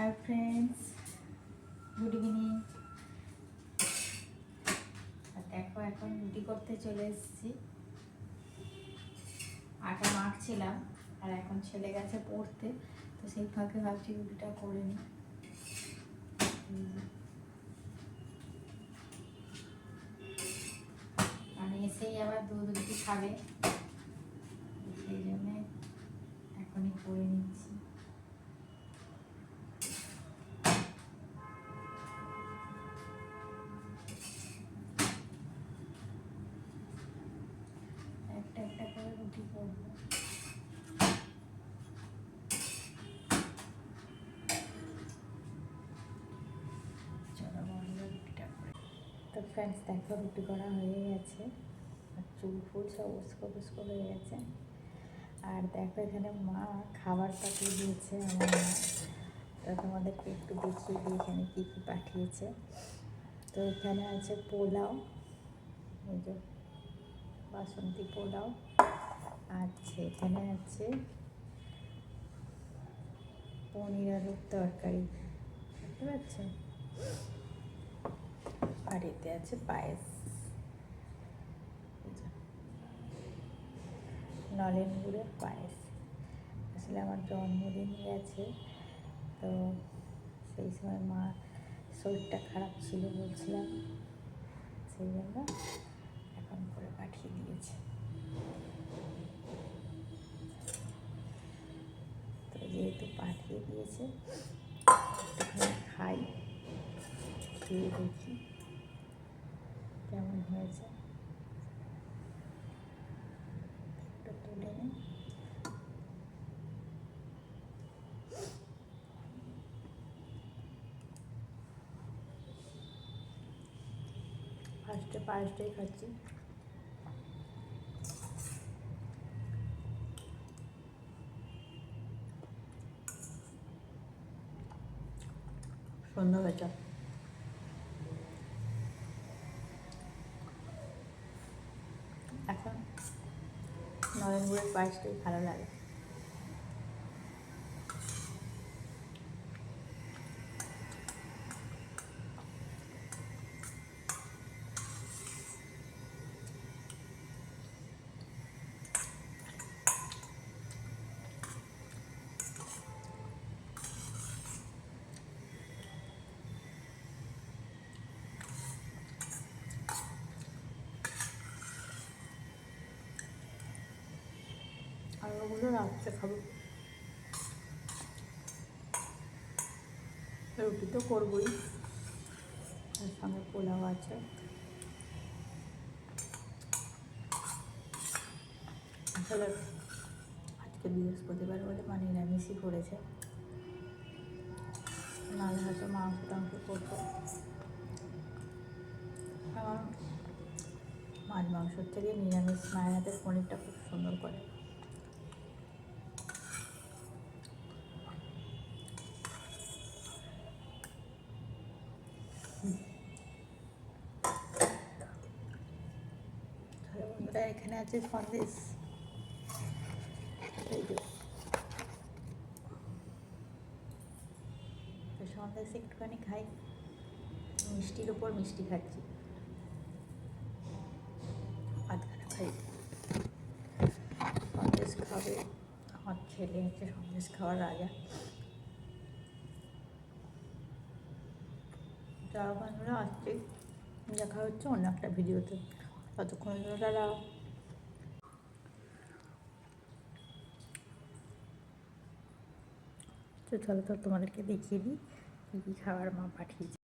Hi friends good evening দেখো, এখন রুটি করতে চলে এসেছি। আটা মাখছিলাম, আর এখন ছেলে গেছে পড়তে, তো সেই ফাঁকে ভাবছি রুটিটা করে নিই। মানে এসেই আবার দুধ রুটি খাবে, সেই জন্যে এখনই করে নিচ্ছি। তো ফ্রেন্ডস দেখো, রুটি করা হয়ে গেছে। আর চুল ফুল সব উস্কো উস্কো হয়ে গেছে। আর দেখো, এখানে মা খাবার পাঠিয়ে দিয়েছে আমার মা। তো তোমাদেরকে একটু দেখিয়ে দিই এখানে কী কী পাঠিয়েছে। তো এখানে আছে পোলাও বাসন্তী পোলাও। আছে, এখানে আছে পনির আলুর তরকারি বুঝতে পারছ আর এতে আছে পায়েস। নলেন গুড়ের পায়েস। আসলে আমার জন্মদিন গেছে, তো সেই সময় মা শরীরটা খারাপ ছিল বলছিলাম, সেই জন্য এখন করে পাঠিয়ে দিয়েছে। তো যেহেতু পাঠিয়ে দিয়েছে। খাই খেয়ে দেখি কেমন হয়েছে। ফার্স্টে পায়েসটাই খাচ্ছি। সুন্দর হয়েছে এখন নরেন গুড়ের পায়েসটাই ভালো লাগে আর ওগুলো রাত্রে খাব। রুটি তো করবোই। তার সঙ্গে পোলাও আছে। আসলে আজকে বৃহস্পতিবার বলে মা নিরামিষই করেছে। নাহলে হয়তো মাংস টাংস করতো। আমার মাছ মাংসর থেকে নিরামিষ, মায়ের হাতের পনিরটা খুব সুন্দর করে। তাহলে এখানে আছে সন্দেশ তো সন্দেশ একটুখানি খাই। মিষ্টির উপর মিষ্টি খাচ্ছি। আধখানা খাই। সন্দেশ খাবে। আমার ছেলে হচ্ছে সন্দেশ খাওয়ার রাজা। যারা বন্ধুরা, আসছে। দেখা হচ্ছে অন্য একটা ভিডিওতে ততক্ষণ তারা তো চলো তো তোমাদেরকে দেখিয়ে দিই কী কী খাবার মা পাঠিয়েছে।